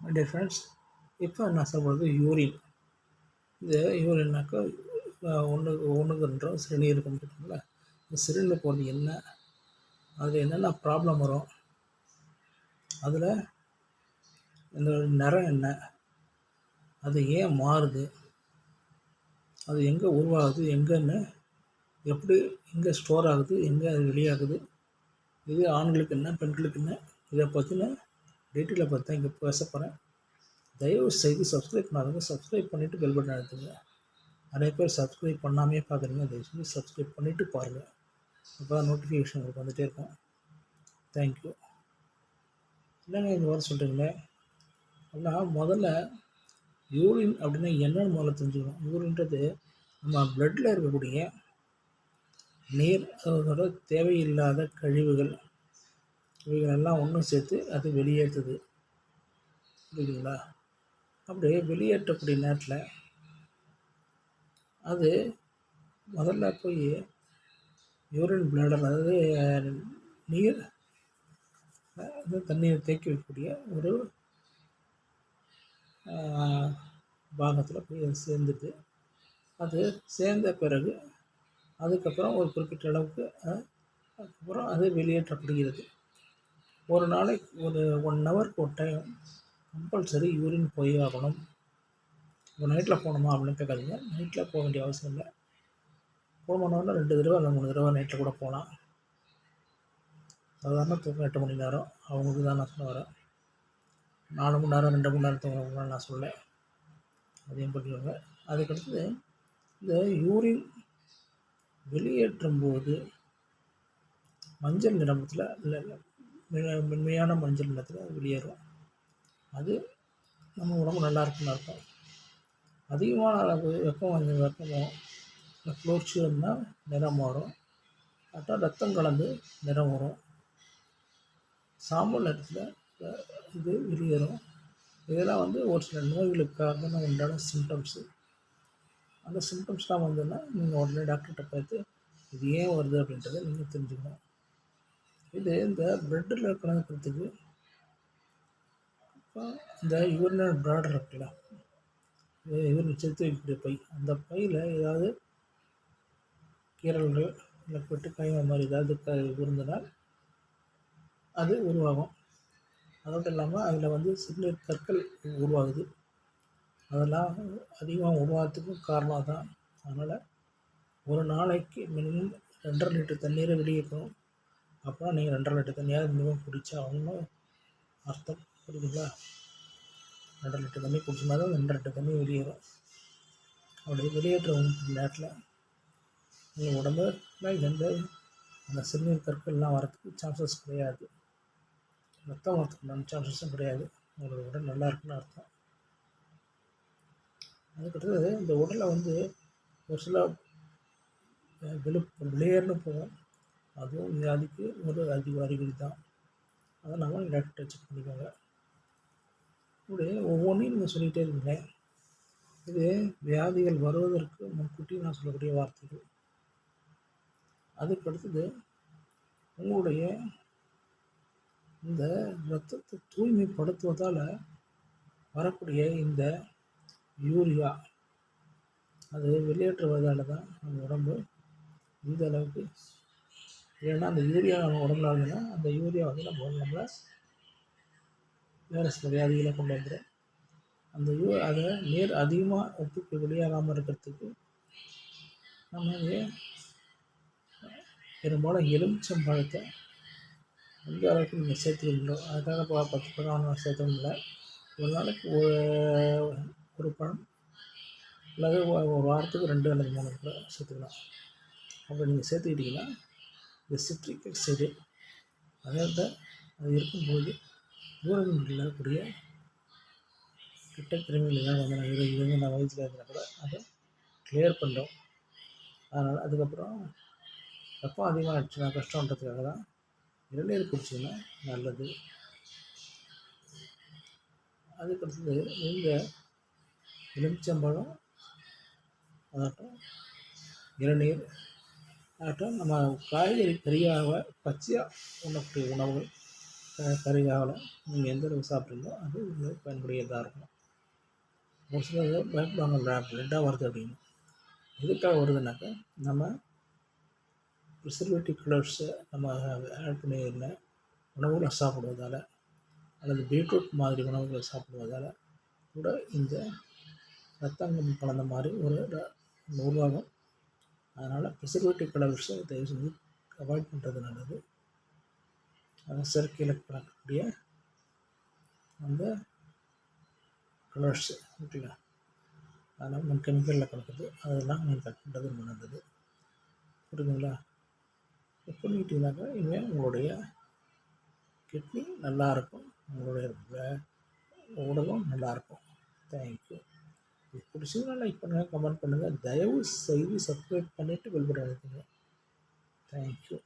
Dear friends இப்போ நான் சொல்கிறது யூரின் இது யூரின்னாக்கா ஒன்று ஒன்றுக்குன்றோம் சிறுநீர் பார்த்தீங்களா இந்த சிறுநீர் போகிறது என்ன? அதில் என்னென்ன ப்ராப்ளம் வரும்? அதில் இந்த நிறம் என்ன? அது ஏன் மாறுது? அது எங்கே உருவாகுது? எங்கேன்னு எப்படி எங்கே ஸ்டோர் ஆகுது? எங்கே அது வெளியாகுது? இது ஆண்களுக்கு என்ன பெண்களுக்கு என்ன? இதை பற்றின டீட்டெயிலை பற்றி தான் இங்கே பேச போகிறேன். தயவு செய்து சப்ஸ்கிரைப் பண்ணாதவங்க சப்ஸ்கிரைப் பண்ணிவிட்டு பெல் பட்டன் அழுத்துங்க. நிறைய பேர் சப்ஸ்கிரைப் பண்ணாமே பார்க்குறீங்க தயவு செஞ்சு சப்ஸ்கிரைப் பண்ணிவிட்டு பாருங்கள் அப்போ தான் நோட்டிஃபிகேஷன் உங்களுக்கு வந்துகிட்டே இருக்கும். தேங்க்யூ என்னங்க இந்த வாரம் சொல்கிறீங்களே ஆனால் முதல்ல யூரின் அப்படின்னா என்னென்னு முதல்ல தெரிஞ்சுக்கணும். யூரின்றது நம்ம பிளட்டில் இருக்கக்கூடிய நீர் அதோட தேவையில்லாத கழிவுகள் இவைகளெல்லாம் ஒன்றும் சேர்த்து அது வெளியேற்றுது புரியுதுங்களா? அப்படி வெளியேற்றக்கூடிய நேரத்தில் அது முதல்ல போய் யூரின் பிளாடர் அதாவது நீர் அது தண்ணீரை தேக்கி வைக்கக்கூடிய ஒரு பாகத்தில் போய் அது சேர்ந்துட்டு அது சேர்ந்த பிறகு அதுக்கப்புறம் ஒரு குறிப்பிட்ட அளவுக்கு அதுக்கப்புறம் அது வெளியேற்றப்படுகிறது. ஒரு நாளைக்கு ஒரு ஒன் ஹவர் ஒரு டைம் கம்பல்சரி யூரின் போய் ஆகணும் இப்போ நைட்டில் போகணுமா அப்படின்னு கேட்காதீங்க. நைட்டில் போக வேண்டிய அவசியம் இல்லை. போகணுன்னா ரெண்டு தடவை இல்லை மூணு தடவை நைட்டில் கூட போகலாம். சாதாரண தூக்கம் எட்டு மணி நேரம். அவங்களுக்கு தான் நான் சொல்ல வரேன் நாலு மணி நேரம் ரெண்டு மணி நேரம் தூங்குறவங்களாம் நான் சொல்ல அதையும் பண்ணிடுவாங்க அதுக்கடுத்து இந்த யூரின் வெளியேற்றும் போது மஞ்சள் நிறமத்தில் இல்லை மென்மையான மஞ்சள் நிலத்தில் வெளியேறும். அது நம்ம உடம்பு நல்லா இருக்குன்னு அர்த்தம். அதிகமான அளவு வெப்பம் வந்து வெப்பமோ இல்லை குளிர்ச்சியம்னா நிறம் மாறும். அதான் ரத்தம் கலந்து நிறம் வரும். சாம்பல் நிறத்தில் இது வெளியேறும். இதெல்லாம் வந்து ஒரு சில நோய்களுக்காக உண்டான சிம்டம்ஸு அந்த சிம்டம்ஸ்லாம் வந்ததுன்னா நீங்கள் உடனே டாக்டர்கிட்ட பார்த்து இது ஏன் வருது அப்படின்றத நீங்கள் தெரிஞ்சுக்கணும். இது இந்த ப்ளட்டில் கலந்துக்கிறதுக்கு இப்போ இந்த யூரினல் ப்ராடர் இருக்குல்ல யூரின் சேர்த்து வைக்கக்கூடிய பை. அந்த பையில் ஏதாவது கீரல்கள் இல்லை பெட்டு காயம் மாதிரி ஏதாவது க இருந்தனால் அது உருவாகும். அது மட்டும் இல்லாமல் அதில் வந்து சிறுநீர் கற்கள் உருவாகுது. அதெல்லாம் அதிகமாக உருவாகிறதுக்கும் காரணம் தான் அதனால் ஒரு நாளைக்கு மினிமம் ரெண்டரை லிட்டர் தண்ணீரை வெளியேற்றணும். அப்புறம் நீங்கள் ரெண்டரை லிட்டர் தண்ணியாக மினிமம் குடித்தா ஆகணும் அர்த்தம். புரியுதுங்களா? ரெண்டரை லிட்டர் தண்ணி குடிச்சுனா தான் ரெண்டரை லிட்டர் தண்ணி வெளியேறும். அப்படி வெளியேற்ற நேரத்தில் உங்கள் உடம்புல எந்த அந்த சிறுநீர் கற்கள்லாம் வரத்துக்கு சான்சஸ் கிடையாது. ரத்தம் வரத்துக்கு சான்சஸும் கிடையாது. உங்களோட உடல் நல்லா இருக்குன்னு அர்த்தம். அதுக்கடுத்தது இந்த உடலை வந்து ஒரு சில விழு வெளியேறுன்னு போகும். அதுவும் வியாதிக்கு ஒரு அதிக அறிகுறி தான். அதை நம்ம டாக்டர் செக் பண்ணிக்கோங்க. இப்படி ஒவ்வொன்றையும் நீங்கள் சொல்லிகிட்டே இருந்தேன் இது வியாதிகள் வருவதற்கு முன்கூட்டி நான் சொல்லக்கூடிய வார்த்தைகள். அதுக்கு அடுத்தது உங்களுடைய இந்த இரத்தத்தை தூய்மைப்படுத்துவதால் வரக்கூடிய இந்த யூரியா அது வெளியேற்றுவதால் தான் நம்ம உடம்பு இந்த அளவுக்கு ஏன்னா அந்த யூரியா நம்ம உடம்புல இருந்ததுன்னா அந்த யூரியா வந்து நம்ம உடம்புல வேறு சில வியாதிகளை கொண்டு வந்துடும் அந்த யூ அதை நீர் அதிகமாக உப்புக்கு வெளியாகாமல் இருக்கிறதுக்கு நம்ம பெரும்பாலும் எலுமிச்சம் பழத்தை எந்த அளவுக்கு நீங்கள் சேர்த்துக்கிறீங்களோ அதுக்காக இப்போ பத்து பழம் சேர்த்தோம்ல ஒரு நாளைக்கு ஒரு ஒரு பழம் அல்லது ஒரு வாரத்துக்கு ரெண்டு அல்லது மூணு பழம் சேர்த்துக்கலாம். அப்படி நீங்கள் சேர்த்துக்கிட்டிங்கன்னா இந்த சிட்ரிக் ஆக்சைடு அதாவது அது இருக்கும்போது ஊரகங்களில் இருக்கக்கூடிய கிட்ட கிருமிகள் ஏதாவது வந்து நான் இது வந்து நான் வயசில் இருந்தால் கூட அதை கிளியர் பண்ணுறோம் அதனால் அதுக்கப்புறம் வெப்பம் அதிகமாகிடுச்சுன்னா கஷ்டன்றதுக்காக தான் இளநீர் குடிச்சிங்கன்னா நல்லது. அதுக்கடுத்தது இந்த எலுமிச்சம்பழம் அதாட்டம் இளநீர் ஆகட்டும் நம்ம காய்கறி கறியாக பச்சையாக உண்ணக்கூடிய உணவுகள் க நீங்கள் எந்த அளவுக்கு சாப்பிட்றீங்களோ அது உங்களுக்கு பயன்படுகிறதா இருக்கும். ஒரு சிலர் பயப்படுவாங்க பிளட்டாக வருது அப்படின்னு. எதுக்காக வருதுனாக்கா நம்ம ப்ரிசர்வேட்டிவ் கலர்ஸை நம்ம ஆட் பண்ணியிருந்த உணவுகளை சாப்பிடுவதால் அல்லது பீட்ரூட் மாதிரி உணவுகளை சாப்பிடுவதால் கூட இந்த ரத்தங்கம் கலந்த மாதிரி ஒரு உருவாகும் அதனால் ப்ரிசர்வேட்டிவ் கலர்ஸை தயவு செஞ்சு அவாய்ட் பண்ணுறது நல்லது. செயற்கையில் கலக்கக்கூடிய அந்த கலர்ஸ் ஓகேங்களா? அதெல்லாம் கெமிக்கலில் கலக்குது அதெல்லாம் நீங்கள் கட் பண்ணுறது ரொம்ப நல்லது. புரியுதுங்களா? பண்ணிக்கிட்டீங்கன்னாக்கா இனிமேல் உங்களுடைய கிட்னி நல்லாயிருக்கும் உங்களுடைய உடலும் நல்லாயிருக்கும் தேங்க்யூ இது லைக் பண்ணுங்கள் கமெண்ட் பண்ணுங்கள் தயவு செய்து சப்ஸ்கிரைப் பண்ணிவிட்டு பெல் தேங்க்யூ